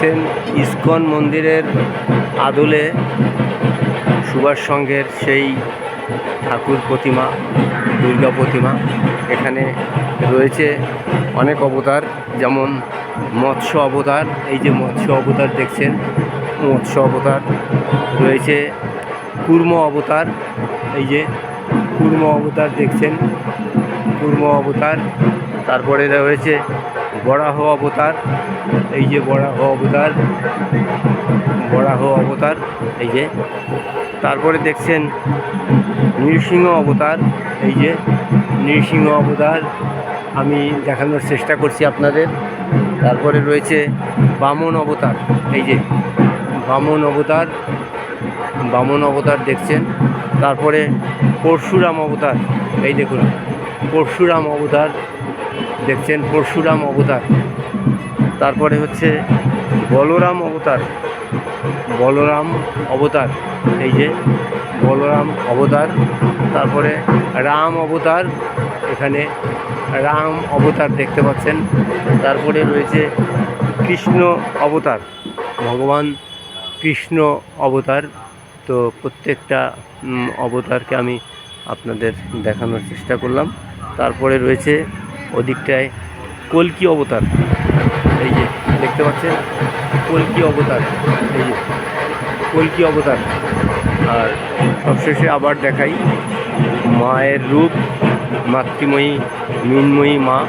দেখছেন ইস্কন মন্দিরের আদলে সুভাষ সংঘের সেই ঠাকুর প্রতিমা, দুর্গা প্রতিমা। এখানে রয়েছে অনেক অবতার, যেমন মৎস্য অবতার, এই যে মৎস্য অবতার দেখছেন, মৎস্য অবতার। রয়েছে কুর্ম অবতার, এই যে কুর্ম অবতার দেখছেন, কুর্ম অবতার। তারপরে রয়েছে বরাহ অবতার, এই যে বরাহ অবতার বরাহ অবতার, এই যে। তারপরে দেখছেন নৃসিংহ অবতার, এই যে নৃসিংহ অবতার, আমি দেখানোর চেষ্টা করছি আপনাদের। তারপরে রয়েছে বামন অবতার, এই যে বামন অবতার বামন অবতার দেখছেন। তারপরে পরশুরাম অবতার, এই দেখুন, পরশুরাম অবতার দেখছেন পরশুরাম অবতার। তারপরে হচ্ছে বলরাম অবতার। বলরাম অবতার, এই যে বলরাম অবতার। তারপরে রাম অবতার, এখানে রাম অবতার দেখতে পাচ্ছেন। তারপরে রয়েছে কৃষ্ণ অবতার, ভগবান কৃষ্ণ অবতার। তো প্রত্যেকটা অবতারকে আমি আপনাদের দেখানোর চেষ্টা করলাম। তারপরে রয়েছে ওদিকটায় কলকি অবতার। এই যে, দেখতে পাচ্ছেন? কলকি অবতার। এই যে, কলকি অবতার। আর সবশেষে আবার দেখাই মায়ের রূপ, মাতৃময়ী, মিনময়ী মা।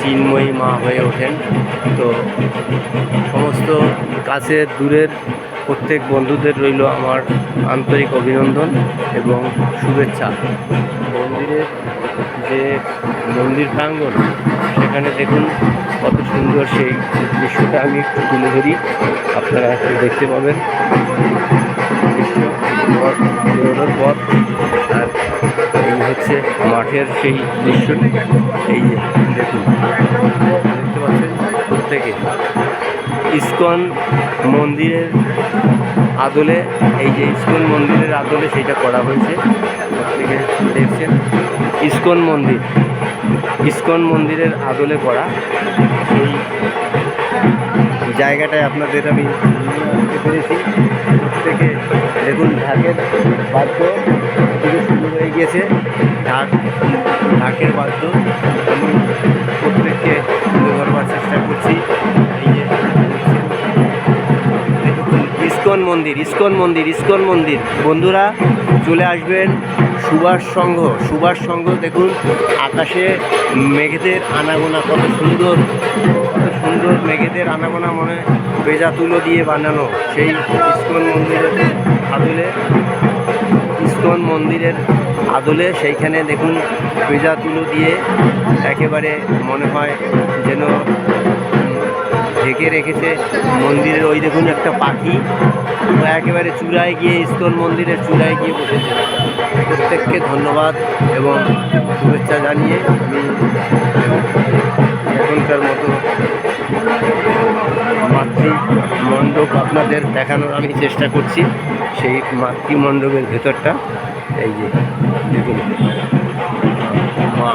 চিন্ময়ী মা হয়ে ওঠেন। তো সমস্ত কাছের দূরের প্রত্যেক বন্ধুদের রইল আমার আন্তরিক অভিনন্দন এবং শুভেচ্ছা। মন্দিরের যে মন্দির প্রাঙ্গণ, সেখানে দেখুন কত সুন্দর সেই দৃশ্যটা আমি একটু তুলে ধরি। আপনারা একটু দেখতে পাবেন। দৃশ্য, পথ আর হচ্ছে মাঠের সেই দৃশ্যটি এই দেখুন, দেখতে পাচ্ছেন প্রত্যেকে। ইস্কন মন্দিরের আদলে, এই যে ইস্কন মন্দিরের আদলে সেইটা করা হয়েছে। প্রত্যেকে দেখছেন, ইস্কন মন্দির। ইস্কন মন্দিরের আদলে করা সেই জায়গাটায় আপনাদের আমি নিয়ে পেরেছি প্রত্যেকে দেখুন, ঢাকের বাদ্য খুবই সুন্দর হয়ে গিয়েছে। ঢাক, ঢাকের বাদ্য আমি প্রত্যেককে তুলে ধরবার চেষ্টা করছি। এই যে ইস্কন মন্দির ইস্কন মন্দির ইস্কন মন্দির। বন্ধুরা, চলে আসবেন। সুভাষ সংঘ সুভাষ সংঘ দেখুন, আকাশে মেঘেদের আনাগোনা, কত সুন্দর কত সুন্দর মেঘেদের আনাগোনা মনে বেজা তুলো দিয়ে বানানো সেই ইস্কন মন্দিরের আদলে, ইস্কন মন্দিরের আদলে সেইখানে দেখুন বেজা তুলো দিয়ে একেবারে মনে হয় যেন ঢেকে রেখেছে মন্দিরের ওই দেখুন একটা পাখি একেবারে চূড়ায় গিয়ে ইস্কন মন্দিরের চূড়ায় গিয়ে বসেছে। প্রত্যেককে ধন্যবাদ এবং শুভেচ্ছা জানিয়ে আমি এখনকার মতো মাতৃ মণ্ডপ আপনাদের দেখানোর আমি চেষ্টা করছি, সেই মাতৃমণ্ডপের ভেতরটা, এই যে দেখুন। মা,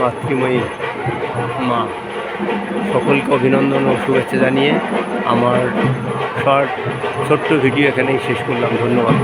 মাতৃময়ী মা, সকলকে অভিনন্দন ও শুভেচ্ছা জানিয়ে আমার শর্ট, ছোট্ট ভিডিও এখানেই শেষ করলাম। ধন্যবাদ।